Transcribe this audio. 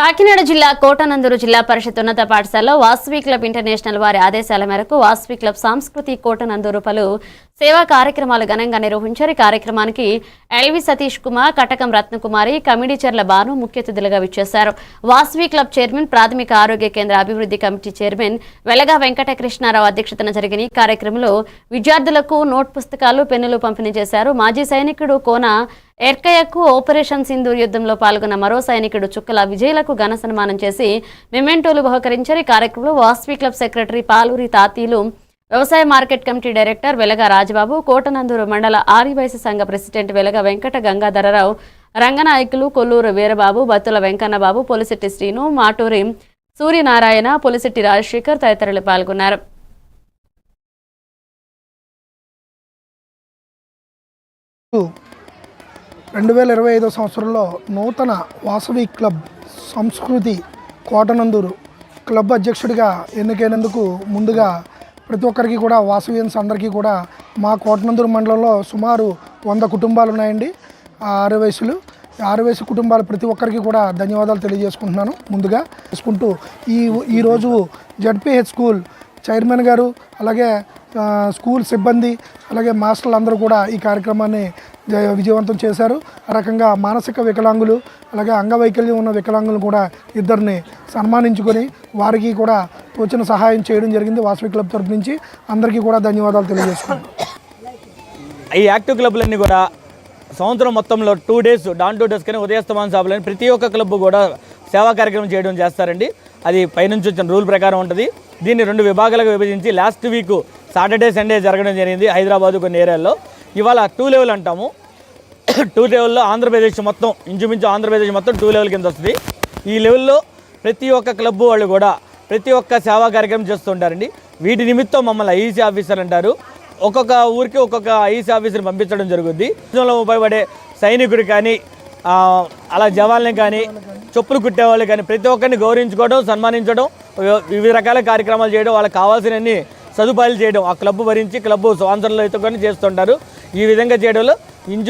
కాకినాడ జిల్లా కోటనందూరు జిల్లా పరిషత్ ఉన్నత పాఠశాలలో వాస్వి క్లబ్ ఇంటర్నేషనల్ వారి ఆదేశాల మేరకు వాస్వి క్లబ్ సాంస్కృతి కోటనందూరు పలు సేవా కార్యక్రమాలు ఘనంగా నిర్వహించారు. ఈ కార్యక్రమానికి ఎల్వి సతీష్ కుమార్ కటకం రత్నకుమారి కమిడీచర్ల బాను ముఖ్య అతిథులుగా విచ్చేశారు. వాస్వి క్లబ్ చైర్మన్ ప్రాథమిక ఆరోగ్య కేంద్ర అభివృద్ధి కమిటీ చైర్మన్ వెలగా వెంకటకృష్ణారావు అధ్యక్షతన జరిగిన ఈ కార్యక్రమంలో విద్యార్థులకు నోట్ పుస్తకాలు పెన్నులు పంపిణీ చేశారు. మాజీ సైనికుడు కోన ఎర్కయ్యకు ఆపరేషన్ సింధూర్ యుద్ధంలో పాల్గొన్న మరో సైనికుడు చుక్కల విజయులకు ఘన సన్మానం చేసి మెమెంటోలు బహుకరించారు. ఈ కార్యక్రమంలో వాస్వి క్లబ్ సెక్రటరీ పాలూరి తాతీలు వ్యవసాయ మార్కెట్ కమిటీ డైరెక్టర్ వెలగ రాజబాబు కోటనందూరు మండల ఆదివాసీ సంఘ ప్రెసిడెంట్ వెలగ వెంకట గంగాధరరావు రంగనాయకులు కొల్లూరు వీరబాబు బత్తుల వెంకన్నబాబు పొలిశెట్టి శ్రీను మాటూరి సూర్యనారాయణ పొలిశెట్టి రాజశేఖర్ తదితరులు పాల్గొన్నారు. రెండు వేల ఇరవై ఐదో సంవత్సరంలో నూతన వాసవి క్లబ్ సంస్కృతి కోటనందూరు క్లబ్ అధ్యక్షుడిగా ఎన్నికైనందుకు ముందుగా ప్రతి ఒక్కరికి కూడా వాసవియన్స్ అందరికీ కూడా మా కోటనందూరు మండలంలో సుమారు వంద కుటుంబాలు ఉన్నాయండి. ఆ ఆరు వయసులు ఆరు వయసు కుటుంబాలు ప్రతి ఒక్కరికి కూడా ధన్యవాదాలు తెలియజేసుకుంటున్నాను. ముందుగా చేసుకుంటూ ఈ ఈరోజు జడ్పీహెచ్ స్కూల్ చైర్మన్ గారు అలాగే స్కూల్ సిబ్బంది అలాగే మాస్టర్లు అందరూ కూడా ఈ కార్యక్రమాన్ని విజయవంతం చేశారు. ఆ రకంగా మానసిక వికలాంగులు అలాగే అంగవైకల్యం ఉన్న వికలాంగులు కూడా ఇద్దరిని సన్మానించుకొని వారికి కూడా తోచిన సహాయం చేయడం జరిగింది వాసవి క్లబ్ తరపు నుంచి. అందరికీ కూడా ధన్యవాదాలు తెలియజేసుకున్నాను ఈ యాక్టివ్ క్లబ్లన్నీ కూడా సంవత్సరం మొత్తంలో టూ డేస్ డాన్ టూ డేస్ కానీ ఉదయస్తమాన్ సాబులని ప్రతి ఒక్క క్లబ్ కూడా సేవా కార్యక్రమం చేయడం చేస్తారండి. అది పైనుంచి వచ్చిన రూల్ ప్రకారం ఉంటుంది. దీన్ని రెండు విభాగాలుగా విభజించి లాస్ట్ వీక్ సాటర్డే సండే జరగడం జరిగింది హైదరాబాద్ కొన్ని ఏరియాల్లో. ఇవాళ టూ లెవెల్ అంటాము. టూ లెవెల్లో ఆంధ్రప్రదేశ్ మొత్తం ఇంచుమించు ఆంధ్రప్రదేశ్ మొత్తం టూ లెవెల్ కింద వస్తుంది. ఈ లెవెల్లో ప్రతి ఒక్క క్లబ్ వాళ్ళు కూడా ప్రతి ఒక్క సేవా కార్యక్రమం చేస్తుంటారండి. వీటి నిమిత్తం మమ్మల్ని ఐఈసీ ఆఫీసర్ అంటారు. ఒక్కొక్క ఊరికి ఒక్కొక్క ఐఈసీ ఆఫీసర్ని పంపించడం జరుగుద్ది. ఉపయోగపడే సైనికుడు కానీ అలా జవాన్లు కానీ చెప్పులు కుట్టేవాళ్ళు కానీ ప్రతి ఒక్కరిని గౌరవించుకోవడం సన్మానించడం వివిధ రకాల కార్యక్రమాలు చేయడం వాళ్ళకి కావాల్సినన్ని సదుపాయాలు చేయడం. ఆ క్లబ్ భరించి క్లబ్ స్పాన్సర్లు అయితే కానీ చేస్తుంటారు. ఈ విధంగా చేయడంలో ఇంచు